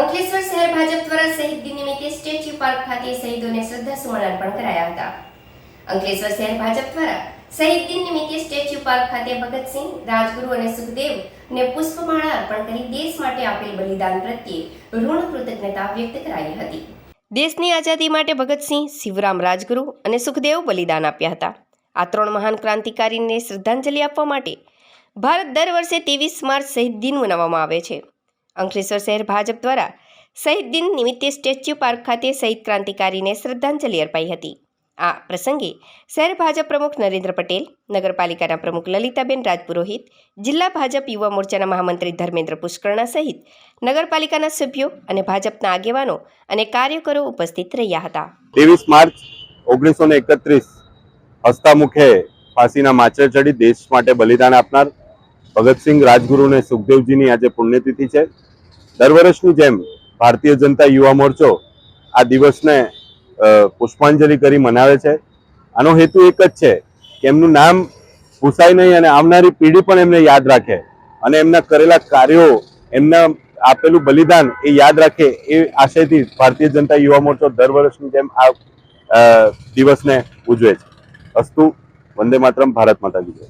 અંકલેશ્વર શહેર ભાજપ દ્વારા શહીદ દિન નિમિત્તે સ્ટેચ્યુ પાર્ક ખાતે શહીદોને શ્રદ્ધાસુમન અર્પણ કરાયા હતા. અંકલેશ્વર શહેર ભાજપ દ્વારા શહીદ દિન નિમિત્તે સ્ટેચ્યુ પાર્ક ખાતે ભગતસિંહ, રાજગુરુ અને સુખદેવ ને પુષ્પમાળા અર્પણ કરી દેશ માટે આપેલ બલિદાન પ્રત્યે ઋણ કૃતજ્ઞતા વ્યક્ત કરાઈ હતી. દેશની આઝાદી માટે ભગતસિંહ, શિવરામ રાજગુરુ અને સુખદેવ બલિદાન આપ્યા હતા. આ ત્રણ મહાન ક્રાંતિકારીને શ્રદ્ધાંજલિ આપવા માટે ભારત દર વર્ષે ત્રેવીસ માર્ચ શહીદ દિન મનાવવામાં આવે છે. અંકલેશ્વર શહેર ભાજપ દ્વારા શહીદ દિન નિમિત્તે સ્ટેચ્યુ પાર્ક ખાતે શહીદ ક્રાંતિકારીને શ્રદ્ધાંજલિ અર્પાઈ હતી. આ પ્રસંગે શહેર ભાજપ પ્રમુખ નરેન્દ્ર પટેલ, નગરપાલિકાના પ્રમુખ લલિતાબેન રાજપુરોહિત, જિલ્લા ભાજપ યુવા મોરચાના મહામંત્રી ધર્મેન્દ્ર પુષ્કરણા સહિત નગરપાલિકાના સભ્યો અને ભાજપના આગેવાનો અને કાર્યકરો ઉપસ્થિત રહ્યા હતા. ત્રેવીસ માર્ચ ઓગણીસો ને એકત્રીસ હસ્તામુખે ફાંસીના માચર ચડી દેશ માટે બલિદાન આપનાર ભગતસિંહ રાજગુરુ અને સુખદેવજીની આજે પુણ્યતિથિ છે. દર વર્ષની જેમ ભારતીય જનતા યુવા મોરચો આ દિવસને પુષ્પાંજલિ કરી મનાવે છે. આનો હેતુ એક જ છે કે એમનું નામ ભૂસાય નહીં અને આવનારી પેઢી પણ એમને યાદ રાખે અને એમના કરેલા કાર્યો, એમના આપેલું બલિદાન એ યાદ રાખે એ આશયથી ભારતીય જનતા યુવા મોરચો દર વર્ષની જેમ આ દિવસને ઉજવે છે. અસ્તુ વંદે માતરમ, ભારત માતા કી